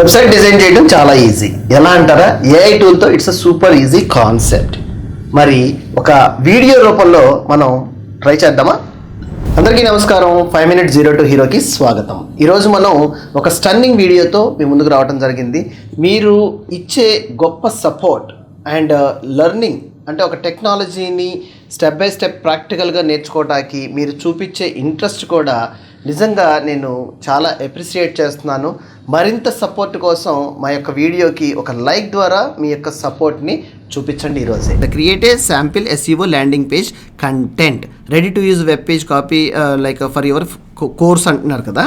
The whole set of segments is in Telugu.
వెబ్సైట్ డిజైన్ చేయడం చాలా ఈజీ. ఎలా అంటారా? AI టూల్తో it's a super easy concept మరి ఒక వీడియో రూపంలో మనం ట్రై చేద్దామా? అందరికీ నమస్కారం. ఫైవ్ మినిట్ జీరో టూ హీరోకి స్వాగతం. ఈరోజు మనం ఒక స్టన్నింగ్ వీడియోతో మీ ముందుకు రావడం జరిగింది. మీరు ఇచ్చే గొప్ప సపోర్ట్ అండ్ లెర్నింగ్ అంటే ఒక టెక్నాలజీని స్టెప్ బై స్టెప్ ప్రాక్టికల్గా నేర్చుకోవడానికి మీరు చూపించే ఇంట్రెస్ట్ కూడా నిజంగా నేను చాలా ఎప్రిషియేట్ చేస్తున్నాను. మరింత సపోర్ట్ కోసం మా యొక్క వీడియోకి ఒక లైక్ ద్వారా మీ యొక్క సపోర్ట్ని చూపించండి ఈరోజే. The create sample SEO landing page content ready to use web page copy like for your course అంటున్నారు కదా.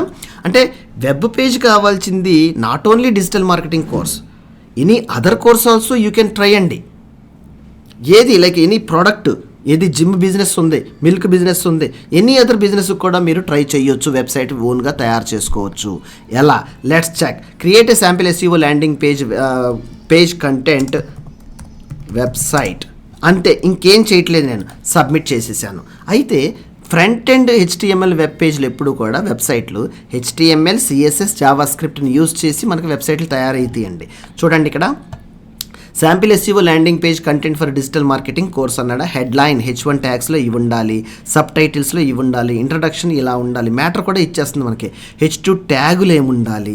అంటే వెబ్ పేజ్ కావాల్సింది not only digital marketing course any other course also you can try అండి. ఏది లైక్ ఎనీ ప్రోడక్ట్ ఏది జిమ్ బిజినెస్ ఉంది మిల్క్ బిజినెస్ ఉంది ఎనీ అదర్ బిజినెస్ కూడా మీరు ట్రై చేయొచ్చు వెబ్సైట్ ఓన్గా తయారు చేసుకోవచ్చు. ఎలా? Let's check create a sample SEO landing page page content website అంతే ఇంకేం చేయట్లేదు నేను. సబ్మిట్ చేసేసాను. అయితే ఫ్రంట్ ఎండ్ హెచ్టిఎంఎల్ వెబ్ పేజ్లు ఎప్పుడు కూడా వెబ్సైట్లు హెచ్టిఎంఎల్ సిఎస్ఎస్ జావా స్క్రిప్ట్ని యూజ్ చేసి మనకు వెబ్సైట్లు తయారవుతాయండి చూడండి ఇక్కడ. Sample SEO landing page content for digital marketing course అన్నాడు? హెడ్లైన్ హెచ్ వన్ ట్యాగ్స్లో ఇవి ఉండాలి సబ్ టైటిల్స్లో ఇవి ఉండాలి ఇంట్రడక్షన్ ఇలా ఉండాలి మ్యాటర్ కూడా ఇచ్చేస్తుంది మనకి. హెచ్ టూ ట్యాగులు ఏముండాలి?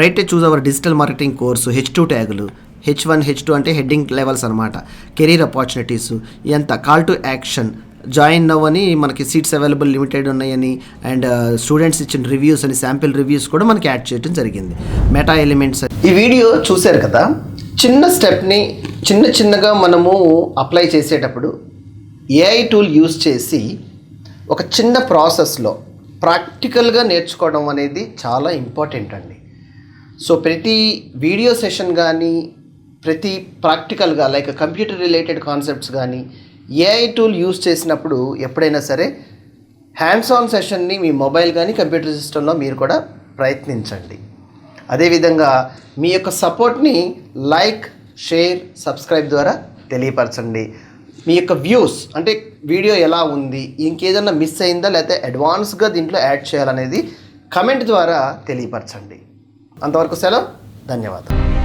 Right choose our digital marketing course H two ట్యాగులు H one H two అంటే హెడ్డింగ్ లెవెల్స్ అనమాట కెరీర్ ఆపర్చునిటీస్ ఎంత? Call to action join now అని మనకి సీట్స్ అవైలబుల్ లిమిటెడ్ ఉన్నాయని అండ్ స్టూడెంట్స్ uh, ఇచ్చిన రివ్యూస్ అని శాంపిల్ రివ్యూస్ కూడా మనకి యాడ్ చేయడం జరిగింది. మెటా ఎలిమెంట్స్ ఈ వీడియో చూశారు కదా? చిన్న స్టెప్ని చిన్న చిన్నగా మనము అప్లై చేసేటప్పుడు ఏఐ టూల్ యూస్ చేసి ఒక చిన్న ప్రాసెస్లో ప్రాక్టికల్గా నేర్చుకోవడం అనేది చాలా ఇంపార్టెంట్ అండి. సో ప్రతి వీడియో సెషన్ కానీ ప్రతి ప్రాక్టికల్గా లైక్ కంప్యూటర్ రిలేటెడ్ కాన్సెప్ట్స్ కానీ ఏఐ టూల్ యూస్ చేసినప్పుడు ఎప్పుడైనా సరే హ్యాండ్స్ ఆన్ సెషన్ని మీ మొబైల్ కానీ కంప్యూటర్ సిస్టంలో మీరు కూడా ప్రయత్నించండి. అదేవిధంగా మీ యొక్క సపోర్ట్ని లైక్ షేర్ సబ్స్క్రైబ్ ద్వారా తెలియపరచండి. మీ యొక్క వ్యూస్ అంటే వీడియో ఎలా ఉంది ఇంకేదన్నా మిస్ అయిందా లేకపోతే అడ్వాన్స్గా దీంట్లో యాడ్ చేయాలనేది కమెంట్ ద్వారా తెలియపరచండి. అంతవరకు సెలవు ధన్యవాదాలు.